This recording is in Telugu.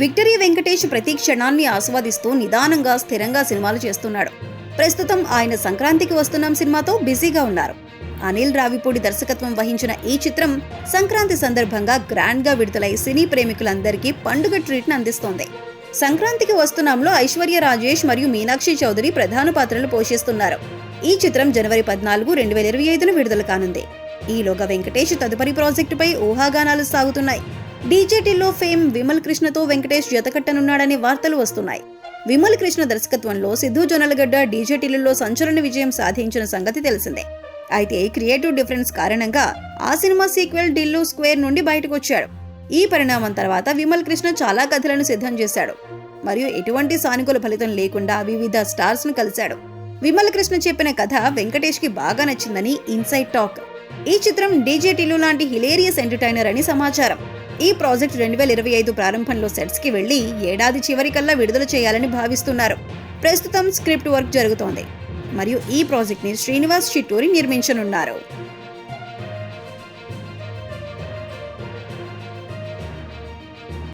విక్టరీ వెంకటేష్ ప్రతి క్షణాన్ని ఆస్వాదిస్తూ నిదానంగా స్థిరంగా సినిమాలు చేస్తున్నాడు. ప్రస్తుతం ఆయన సంక్రాంతికి వస్తున్నాం సినిమాతో బిజీగా ఉన్నారు. అనిల్ రావిపూడి దర్శకత్వం వహించిన ఈ చిత్రం సంక్రాంతి సందర్భంగా గ్రాండ్గా విడుదలై సినీ ప్రేమికులందరికీ పండుగ ట్రీట్ అందిస్తోంది. సంక్రాంతికి వస్తున్నాంలో ఐశ్వర్య రాజేష్ మరియు మీనాక్షి చౌదరి ప్రధాన పాత్రలు పోషిస్తున్నారు. ఈ చిత్రం జనవరి పద్నాలుగు రెండు వేల ఇరవై ఐదున విడుదల కానుంది. ఈలోగా వెంకటేష్ తదుపరి ప్రాజెక్టుపై ఊహాగానాలు సాగుతున్నాయి. డీజేటీలో ఫేమ్ విమల్ కృష్ణతో వెంకటేష్ జతకట్టనున్నాడనే వార్తలు వస్తున్నాయి. విమల్ కృష్ణ దర్శకత్వంలో సిద్ధు జొన్నలగడ్డ డీజేటీలలో సంచలన విజయం సాధించిన సంగతి తెలిసిందే. అయితే క్రియేటివ్ డిఫరెన్స్ కారణంగా ఆ సినిమా సీక్వెల్ డిల్లు స్క్వేర్ నుండి బయటకు వచ్చాడు ఈ పరిణామం తర్వాత విమల్ కృష్ణ చాలా కథలను సిద్ధం చేశాడు. మరియు ఎటువంటి సానుకూల ఫలితం లేకుండా వివిధ స్టార్స్ను కలిశాడు. విమల్ కృష్ణ చెప్పిన కథ వెంకటేష్కి బాగా నచ్చిందని ఇన్సైడ్ టాక్. ఈ చిత్రం డీజేటీలు లాంటి హిలేరియస్ ఎంటర్టైనర్ అని సమాచారం. ఈ ప్రాజెక్ట్ రెండు వేల ఇరవై ఐదు ప్రారంభంలో సెట్స్కి వెళ్ళి ఏడాది చివరికల్లా విడుదల చేయాలని భావిస్తున్నారు. ప్రస్తుతం స్క్రిప్ట్ వర్క్ జరుగుతోంది. మరియు ఈ ప్రాజెక్ట్ని శ్రీనివాస్ చిట్టూరి నిర్మించనున్నారు.